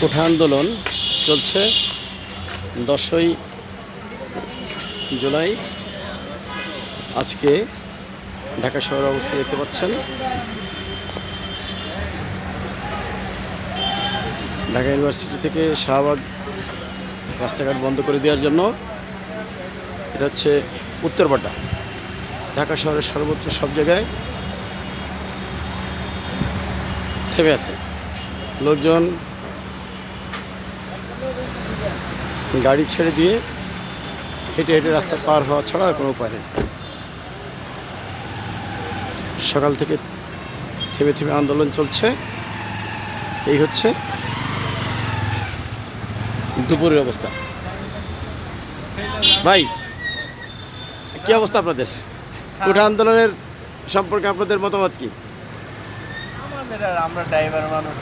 কোঠা আন্দোলন চলছে দশই জুলাই। আজকে ঢাকা শহরে অবস্থা দেখতে পাচ্ছেন। ঢাকা ইউনিভার্সিটি থেকে শাহবাগ রাস্তাঘাট বন্ধ করে দেওয়ার জন্য এটা হচ্ছে উত্তরপাটা ঢাকা শহরের সর্বত্র সব জায়গায় থেমে আছে। লোকজন গাড়ি ছেড়ে দিয়ে হেঁটে হেঁটে রাস্তা পার হওয়া ছাড়া আর কোনো উপায় নেই। সকাল থেকে থেমে থেমে আন্দোলন চলছে। এই হচ্ছে দুপুরের অবস্থা। ভাই কি অবস্থা আপনাদের? কোঠা আন্দোলনের সম্পর্কে আপনাদের মতামত কি? আমাদের আমরা ড্রাইভার মানুষ।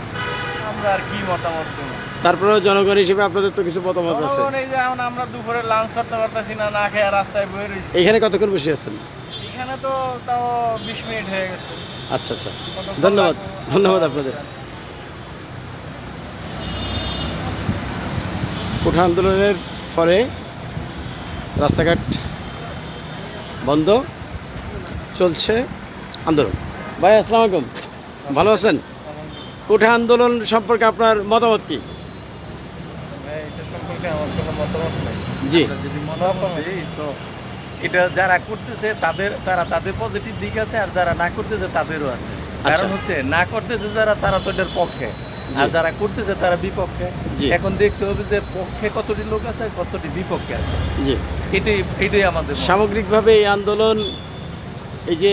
আমরা আর কি মতামত দেবো? তারপরেও জনগণ হিসেবে আপনাদের তো কিছু মতামত আছে। জনগণ এই যে এখন আমরা দুপুরে লাঞ্চ করতে পারতেছি না না খেয়ে রাস্তায় বয়ে রয়েছি। এখানে কতক্ষণ বসে আছেন? এখানে তো তাও বিশ মিনিট হয়ে গেছে। আচ্ছা আচ্ছা। ধন্যবাদ ধন্যবাদ আপনাদের। কোঠা আন্দোলনের ফলে রাস্তাঘাট বন্ধ চলছে আন্দোলন। ভাই আসসালামু আলাইকুম। ভালো আছেন? কোঠা আন্দোলন সম্পর্কে আপনার মতামত কি? এটা সম্পর্কে আমার মতামত জি। তো এটা যারা করতেছে তাদের তারা তাদের পজিটিভ দিক আছে আর যারা না করতেছে তাদেরও আছে। আচ্ছা। কারণ হচ্ছে না করতেছে যারা তারা তো এটার পক্ষে। আর যারা করতেছে তারা বিপক্ষে। এখন দেখতে হবে যে পক্ষে কতটি লোক আছে আর কতটি বিপক্ষে আছে। জি। এটাই এটাই আমাদের সামগ্রিকভাবে এই আন্দোলন এই যে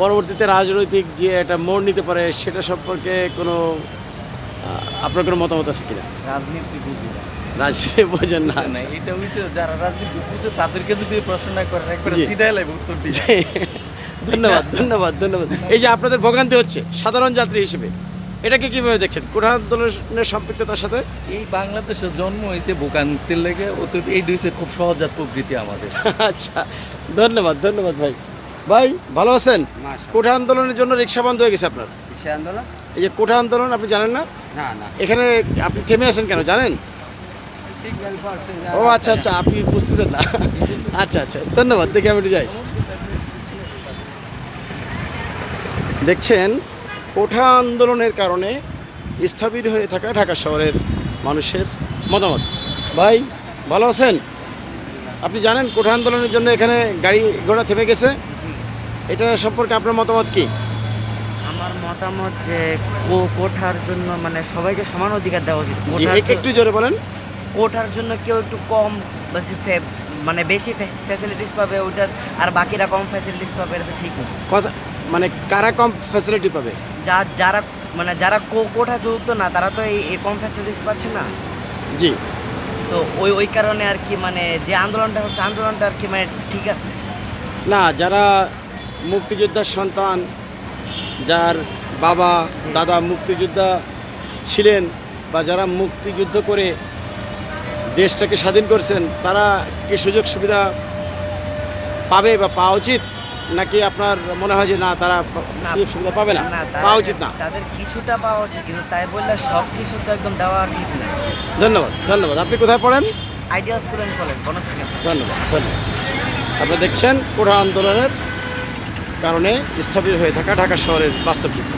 পরবর্তীতে রাজনৈতিক যে একটা মোড় নিতে পারে সেটা সম্পর্কে কোনো আপনার কোনো মতামত আছে কিনা? রাজনীতি বুঝি না। রাজনীতি বোঝেন না। এটা হইছে যারা রাজনীতি বুঝে তাদেরকে যদি প্রশ্ন না করেন একবারে জি। সিধাই লাগবে উত্তর দিয়ে। ধন্যবাদ ধন্যবাদ ধন্যবাদ। এই যে আপনাদের ভোগান্তি হচ্ছে সাধারণ যাত্রী হিসেবে এটাকে কীভাবে দেখছেন? কোঠা আন্দোলনের সম্পৃক্ততার সাথে? এই বাংলাদেশে জন্ম হয়েছে ভোগান্তির লেগে ওতে এই হচ্ছে খুব সহজাত প্রকৃতি আমাদের। আচ্ছা ধন্যবাদ ধন্যবাদ ভাই। ভাই ভালো আছেন? কোঠা আন্দোলনের জন্য রিক্সা বন্ধ হয়ে গেছে আপনার? আন্দোলন? এই যে কোঠা আন্দোলন আপনি জানেন না? না না। এখানে আপনি থেমে আছেন কেন জানেন? ও আচ্ছা আচ্ছা আপনি বুঝতেছেন না। আচ্ছা আচ্ছা ধন্যবাদ দেখে আমি যাই। দেখছেন কোঠা আন্দোলনের কারণে স্থবির হয়ে থাকা ঢাকা শহরের মানুষের মতামত। ভাই ভালো আছেন? আপনি জানেন কোঠা আন্দোলনের জন্য এখানে গাড়ি ঘোড়া থেমে গেছে? এটা সম্পর্কে আপনার মতামত কি? আমার মতামত যে কো- কোঠার জন্য মানে সবাইকে সমান অধিকার দেওয়া উচিত। একটু জোরে বলেন। কোঠার জন্য কেউ একটু কম মানে বেশি ফ্যাসিলিটিস পাবে ওইটার আর বাকিরা কম ফ্যাসিলিটিস পাবে এটা তো ঠিক না। কথা মানে কারা কম ফ্যাসিলিটি পাবে? যা যারা মানে যারা কো- কোঠা যুক্ত না তারা তো এই এই কম ফ্যাসিলিটিস পাচ্ছে না। জি। সো ওই ওই কারণে আর কি মানে যে আন্দোলনটা হচ্ছে আন্দোলনটা আর কি মানে ঠিক আছে। না যারা মুক্তিযোদ্ধার সন্তান যার বাবা দাদা মুক্তিযোদ্ধা ছিলেন বা যারা মুক্তিযুদ্ধ করে দেশটাকে স্বাধীন করছেন তারা কি সুযোগ সুবিধা পাবে বা পাওয়া উচিত? নাকি আপনার মনে হয় যে না তারা সুযোগ সুবিধা পাবে না? পাওয়া উচিত না। তাদের কিছুটা পাওয়া উচিত কিন্তু তাই বললে সব কিছু তো একদম দেওয়া ঠিক না। ধন্যবাদ ধন্যবাদ। আপনি কোথায় পড়েন? আইডিয়াল স্কুল অ্যান্ড কলেজ ধন্যবাদ ধন্যবাদ। আপনারা দেখছেন কোঠা আন্দোলনের কারণে স্থবির হয়ে থাকা ঢাকা শহরের বাস্তব চিত্র।